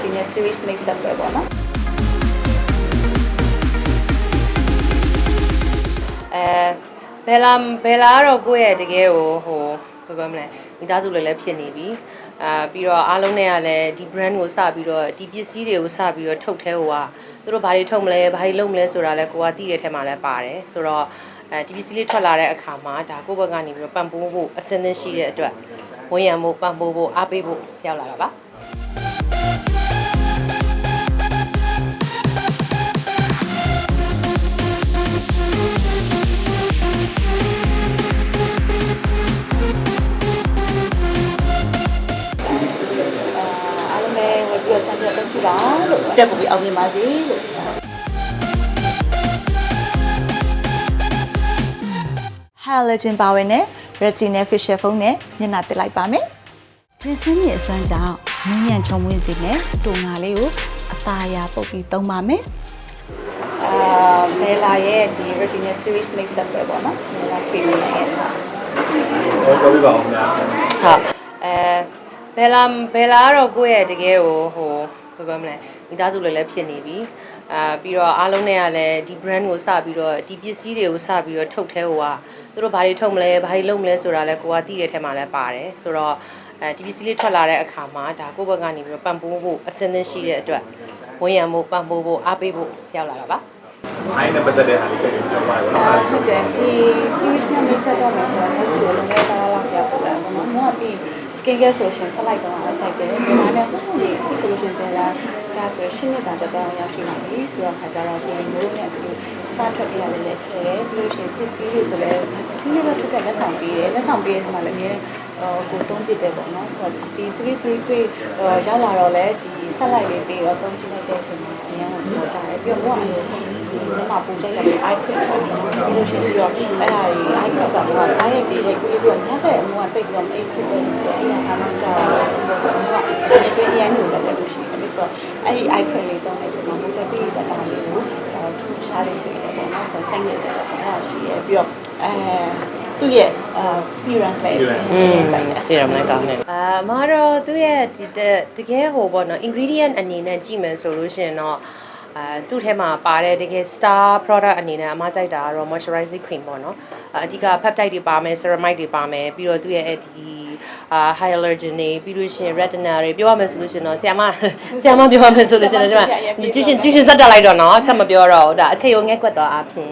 retinol series mix up ပဲပေါ့နော်အဲဘယ်လာဘယ်လာကတော့ကိုယ့်ရဲ့တကယ်ကိုဟိုဘယ်ပြောမလဲမိသားစုလည်းလည်းဖြစ်နေပြီအာပြီးတော့အားလုံးနဲ့ကလည်းဒီ brand ကိုစပြီးတော့ဒီပစ္စည်းတွေကိုစပြီးတော့ထုတ်ထဲဟိုကသူတို့ဘာတွေထုတ်မလဲဘာတွေလုပ်မလဲဆိုတာလည်းကိုကသိတဲ့ထဲမှာလည်းပါတယ်ဆိုတော့အဲဒီပစ္စည်းလေးထွက်လာတဲ့အခါမှာဒါကိုယ့်ဘက်ကနေပြီးတော့ပံ့ပိုးဖို့အစင်းသင်းရှိတဲ့အတွက်ဝန်ရံဖို့ပံ့ပိုးဖို့အားပေးဖို့ရောက်လာတာပါ လည်းဝယ်ပြီးတော့ဆန်းပြတော့ကြည့်ပါလို့တက်ဖို့ပြီးအောင်မြင်ပါစေလို့ halogen ပါဝင်တဲ့ retinol facial foam နဲ့မျက်နှာတက်လိုက်ပါမယ်ခြေစင်းမြေအစွမ်းကြောင့်မြင်းညံချုံဝင်းစီနဲ့တူငါလေးကိုအသာအရာပုတ်ပြီးသုံးပါမယ်အာမဲလာရဲ့ဒီ retinol series mix up ပဲပေါ့နော်မဲလာ cream ရဲ့ဟောပြောပြပါအောင်များဟုတ်အဲ ဘယ်လာဘယ်လာကတော့ကိုယ့်ရဲ့တကယ်ကိုဟိုဘယ်ပြောမလဲမိသားစုလည်းလည်းဖြစ်နေပြီအာပြီးတော့အားလုံးနဲ့ကလည်းဒီ brand ကိုစပြီးတော့ဒီပစ္စည်းတွေကိုစပြီးတော့ထုတ်ထဲဟိုကသူတို့ဘာတွေထုတ်မလဲဘာတွေလုပ်မလဲဆိုတာလည်းကိုကသိတဲ့ထဲမှာလည်းပါတယ်ဆိုတော့အဲဒီပစ္စည်းလေးထွက်လာတဲ့အခါမှာဒါကိုယ့်ဘက်ကနေပြီးတော့ပံ့ပိုးဖို့အစင်းသင်းရှိတဲ့အတွက်ဝန်ရံဖို့ပံ့ပိုးဖို့အားပေးဖို့ရောက်လာတာပါအိုင်းနဲ့ပတ်သက်တဲ့ဟာလေးချက်ပြောပါဦးနော်အာဟုတ်တယ်ဒီ series နဲ့ mix up တော့မယ်ဆိုတော့ next ကိုလည်းကားလာပြပို့တယ်ပေါ့နော်။မောကပြီး skin care solution ဆက်လိုက်တော့အချိန်တယ်။ဒီမှာလည်းဟုတ်ဟုတ်ဒီ solution တွေလားဒါဆိုရှင်းနေတာတော့ရောက်ရှိနိုင်ပြီဆိုတော့ခါကြတော့ဒီမျိုးနဲ့ဒီစားထွက်ပြရလည်းလည်းခဲတယ်ပြီးလို့ရှိရင် tip တွေဆိုလည်းဒီလိုပဲထွက်တဲ့လက်ဆောင်ပေးတယ်လက်ဆောင်ပေးတဲ့မှာလည်းအများဟိုကိုသုံးကြည့်တယ်ပေါ့နော်ဆိုတော့ဒီ series တွေတွေ့ရောက်လာတော့လည်းဒီဆက်လိုက်လေးပြီးတော့သုံးကြည့်လိုက်တဲ့အချိန်မှာအများကိုပြောကြတယ် ပြီးတော့ဘောကဒီမှာပုံကြိုက်တဲ့ icon ထွက်ပြီးလို့ရှိရင်ပြီးတော့အဲ့ဒါကြီး icon ကဘောကအားရပြီးလေကိုပြီးတော့ညက်တဲ့အမှုကတိတ်ပြီးတော့အိတ်ဖြစ်တယ်ဆိုတော့အဲ့ဒါကမှကြာတော့ဒီလိုမျိုးကဒီပေးရန်လို့လည်းလို့ရှိတယ်ဆိုတော့အဲ့ဒီ icon လေးတောင်းနေဆိုတော့ဘုရားပြည့်တဲ့တာလေးကိုထူရှားလေးတွေပေါ့နော်ဆိုတော့ချိန်နေတယ်အဲ့ဒါရှိရပြီးတော့အဲသူ့ရဲ့အာ appearance လေးอืมချိန်တယ်ဆီရမ်လည်းကောင်းတယ်အာအမတော့သူ့ရဲ့ဒီတတကယ်ဟိုပေါ့နော် ingredient အနေနဲ့ကြည့်မယ်ဆိုလို့ရှိရင်တော့ အာသူ့ထဲမှာပါတဲ့တကယ် star product အနေနဲ့အမကြိုက်တာကတော့ moisturizing cream ပေါ့နော်အာအဓိက peptide တွေပါမယ် ceramide တွေပါမယ်ပြီးတော့သူ့ရဲ့ဒီအာ hyaluronic တွေပြီးလို့ရှိရင် retinol တွေပြောရမယ်ဆိုလို့ရှိရင်တော့ဆရာမဆရာမပြောရမယ်ဆိုလို့ရှိရင်တော့ဒီကျရှင်ကျရှင်စက်တက်လိုက်တော့နော်ဆက်မပြောတော့ဘူးဒါအခြေရုံငဲ့ကွက်တော့အဖြစ်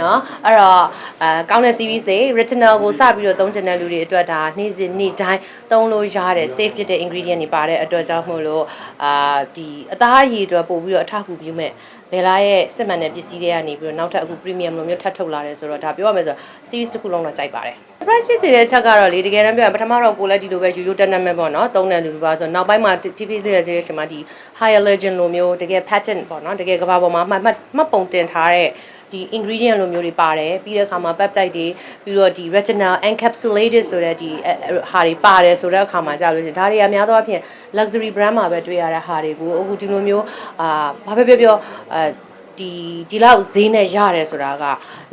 နော်အဲ့တော့အာကောင်းတဲ့ series တွေ retinol ကိုစပြီးတော့သုံးချင်တဲ့လူတွေအတွက်ဒါနေ့စဉ်နေ့တိုင်းသုံးလို့ရတဲ့ safe ဖြစ်တဲ့ ingredient တွေပါတဲ့အတွက်ကြောင့်မို့လို့အာဒီအသားအရည်အတွက်ပို့ပြီးတော့အထောက်အကူပြုမဲ့ဘယ်လာရဲ့စစ်မှန်တဲ့ပစ္စည်းတွေကနေပြီးတော့နောက်ထပ်အခု premium လိုမျိုးထပ်ထုတ်လာတယ်ဆိုတော့ဒါပြောရမယ်ဆိုတော့ series တစ်ခုလုံးတော့ကြိုက်ပါတယ် surprise ဖြစ်စေတဲ့အချက်ကတော့လေတကယ်တမ်းပြောရင်ပထမတော့ကိုလည်းဒီလိုပဲရိုးရိုးတက်တက်မဲ့ပေါ့နော်သုံးတယ်လူတွေပါဆိုတော့နောက်ပိုင်းမှာဖြည်းဖြည်းလေးရစေတဲ့အချိန်မှာဒီ hyaluronic လိုမျိုးတကယ် pattern ပေါ့နော်တကယ်ကဘာပေါ်မှာမှတ်မှတ်မှတ်ပုံတင်ထားတဲ့ ဒီ ingredient လိုမျိုးတွေပါတယ်ပြီးတဲ့အခါမှာ peptide တွေပြီးတော့ဒီ retinol encapsulated ဆိုတဲ့ဒီဟာတွေပါတယ်ဆိုတဲ့အခါမှာကြာလို့ရှိရင်ဒါတွေကများသောအားဖြင့် luxury brand မှာပဲတွေ့ရတဲ့ဟာတွေကိုအခုဒီလိုမျိုးအာဘာပဲပြောပြောအဲ ဒီဒီလောက်ဈေးနဲ့ရတယ်ဆိုတာက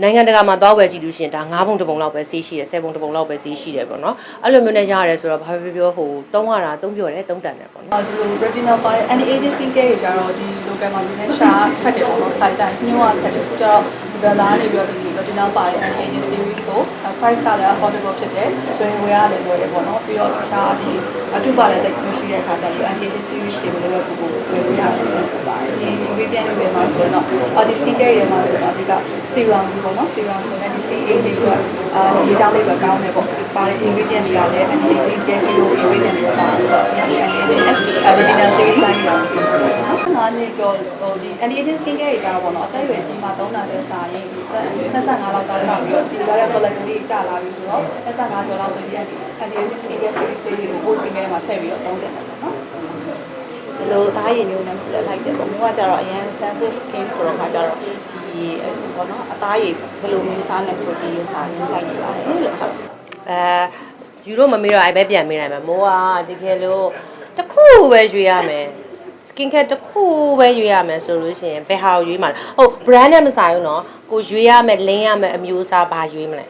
နိုင်ငံတကာမှာသွားဝယ်ကြည့်လို့ရှိရင်ဒါ9ပုံတစ်ပုံလောက်ပဲဈေးရှိတယ်10ပုံတစ်ပုံလောက်ပဲဈေးရှိတယ်ပေါ့နော်အဲ့လိုမျိုးနဲ့ရတယ်ဆိုတော့ဘာပဲပြောပြောဟိုတုံးရတာတုံးပြောတယ်တုံးတန်တယ်ပေါ့နော်ဒီလို retinol ပါတဲ့ anti aging skin care တွေကြတော့ဒီ local မှာနည်းနည်းရှာဆက်တယ်ပေါ့နော်။ဆိုင်တိုင်းညှို့ရဆက်တယ်။ကျတော့ဒီဘက်လာနေပြီးတော့ဒီ retinol ပါတဲ့ anti aging series ကို price ကလည်း affordable ဖြစ်တယ်။ဆိုရင်ဝယ်ရတယ်လို့ရတယ်ပေါ့နော်။ပြီးတော့ရှာဒီအတူပါတဲ့ tech ရှိတဲ့အခါကျတော့ anti aging series တွေကိုလည်းပို့ပို့ဝယ်လို့ရတယ်ဖြစ်ပါတယ်။ဒီ ingredient တွေမှာ ဆိုတော့အော်ဒီ skin care တွေမှာဆိုတော့ဒီက serum ကြီးပေါ့နော်။ serum ဆိုတဲ့ဒီ CA တွေကအာဒီတောင်းလေးပဲကောင်းတယ်ပေါ့။ပါတဲ့ ingredient တွေကလည်း anti aging care ကို ingredient တွေပါဆိုတော့ anti aging အဲဒီ digital series ဆိုင်ရောငါးနှစ်ကျော်ဟိုဒီ anti aging skin care တွေကြတော့ပေါ့နော်အသက်အရွယ်ကြီးမှသုံးတာတဲ့စာရင်ဒီ25လောက်တောင်းတာပြီးတော့ဒီလိုရတဲ့ quality လေးကျလာပြီဆိုတော့25ကျော်လောက်ဆိုဒီ anti aging skin care series တွေကိုပို့ပြီးခဲ့မှာထည့်ပြီးတော့သုံးတယ်ပေါ့နော်ဒီ လိုသားရည်မျိုးနဲ့ဆိုလဲလိုက်တယ်ပေါ့မျိုးကကြတော့အရင် sensitive skin ဆိုတော့ခါကြတော့ဒီဘောနော်အသားရည်ဘယ်လိုမျိုးစားနေဆိုဒီစာရင်းလိုက်နေပါတယ်လို့ဟုတ် အဲယူလို့မမေးတော့အဲ့ပဲပြန်မေးနိုင်မှာမိုးကတကယ်လို့တစ်ခုပဲရွေးရမယ် skin care တစ်ခုပဲရွေးရမယ်ဆိုလို့ရှိရင်ဘယ်ဟာကိုရွေးမှာလဲဟုတ် brand နဲ့မဆိုင်ဘူးเนาะကိုရွေးရမယ်လင်းရမယ်အမျိုးအစားဘာရွေးမလဲ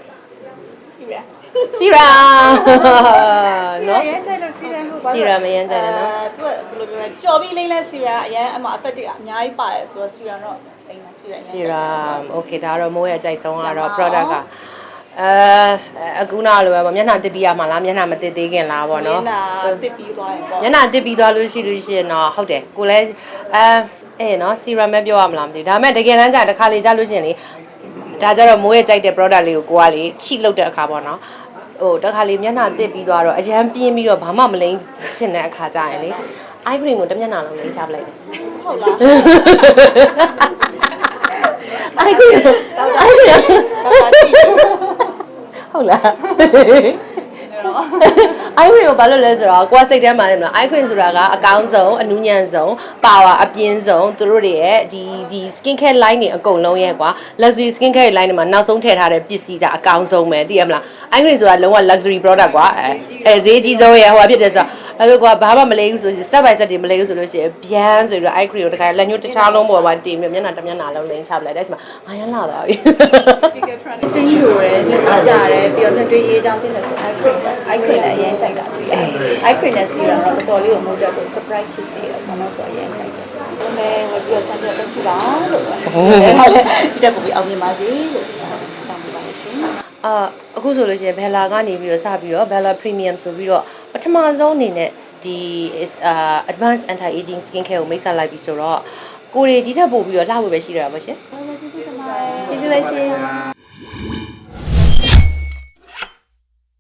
ကြည့်ရ စီရာ နော် နော် ရဲကြိုက်လို့ စီရန်လို့ စီရန်မရမ်းကြိုက်တယ်နော် သူကဘယ်လိုပြောလဲကြော်ပြီးလိမ့်လဲစီရန်အရင်အမှ effect တွေအများကြီးပါတယ်ဆိုတော့စီရန်တော့လိမ့်တာစီရန် စီရာโอเคဒါတော့မိုးရဲ့အကြိုက်ဆုံးကတော့ product ကအဲအခုနောက်လိုပဲပေါ့မျက်နှာတစ်ပြီးရမှာလားမျက်နှာမတစ်သေးခင်လားပေါ့နော် နာတစ်ပြီးသွားရင်ပေါ့ မျက်နှာတစ်ပြီးသွားလို့ရှိလို့ရှိရင်တော့ဟုတ်တယ်ကိုလည်းအဲအေးနော်စီရမ်ပဲပြောရမလားမသိဘူးဒါပေမဲ့တကယ်တမ်းကျတစ်ခါလေကြာလို့ရှိရင်လေဒါကြတော့မိုးရဲ့ကြိုက်တဲ့ product လေးကိုကိုကလေချိလုပ်တဲ့အခါပေါ့နော် ဟိုတစ်ခါလေမျက်နှာတစ်ပြီးသွားတော့အရန်ပြင်းပြီးတော့ဘာမှမလိမ့်ချင်တဲ့အခါကျရင်လေ eye cream ကိုတစ်မျက်နှာလုံးလိမ့်ချပလိုက်တယ်ဟုတ်လား eye cream eye cream ဒါကကြည့်ဟုတ်လားနော် ice cream ကိုဘာလို့လဲဆိုတော့ကိုကစိတ်ထဲမှာနေမလား ice cream ဆိုတာကအကောင်းဆုံးအနူးညံ့ဆုံး power အပြင်းဆုံးသူတို့တွေရဲ့ဒီဒီ skin care line တွေအကုန်လုံးရဲ့ကွာ luxury skin care line တွေမှာနောက်ဆုံးထည့်ထားတဲ့ပစ္စည်းဒါအကောင်းဆုံးပဲသိရမလား ice cream ဆိုတာလုံးဝ luxury product ကွာအဲအဲဈေးကြီးဆုံးရဲ့ဟိုဟာဖြစ်တယ်ဆိုတော့ အဲ့လိုကွာဘာမှမလဲဘူးဆိုရင် step by step တွေမလဲဘူးဆိုလို့ရှိရင်ဗျန်းဆိုပြီးတော့ ice cream ကိုတခါလက်ညှိုးတစ်ခြားလုံးပေါ်မှာတင်ပြီးမျက်နှာတစ်မျက်နှာလုံးလိမ့်ချပလိုက်တဲ့ဆိုမှငါရမ်းလာပါပြီ speaker trend တင်းယူရဲနှစ်ကြရဲပြီးတော့တွေ့ရေးချောင်းဖြစ်နေဆို ice cream ice cream လည်းအရင်ကြိုက်တာတွေ့ရတယ် ice cream နဲ့စီရန်တော့တော်တော်လေးကိုမိုးတက်ကို surprise ဖြစ်နေတယ်ဘာလို့ဆိုအရင်ကြိုက်တယ်။ဒါနဲ့ဝပြီးတော့ဆက်ပြတော့ကြည့်ပါလို့ပဲ။ဟုတ်တယ်ဒီတက်ကိုပြီးအောင်မြင်ပါစေလို့တောင်းပန်ပါရှင်။ အာအခုဆိုလို့ရှိရင် Bella ကနေပြီးတော့စပြီးတော့ Bella Premium ဆိုပြီးတော့ပထမဆုံးအနေနဲ့ဒီ is uh advanced anti aging skin care ကိုမိတ်ဆက်လိုက်ပြီဆိုတော့ကိုရီဒီထက်ပို့ပြီးတော့လှဖို့ပဲရှိရတာပါရှင်ကျေးဇူးပါရှင်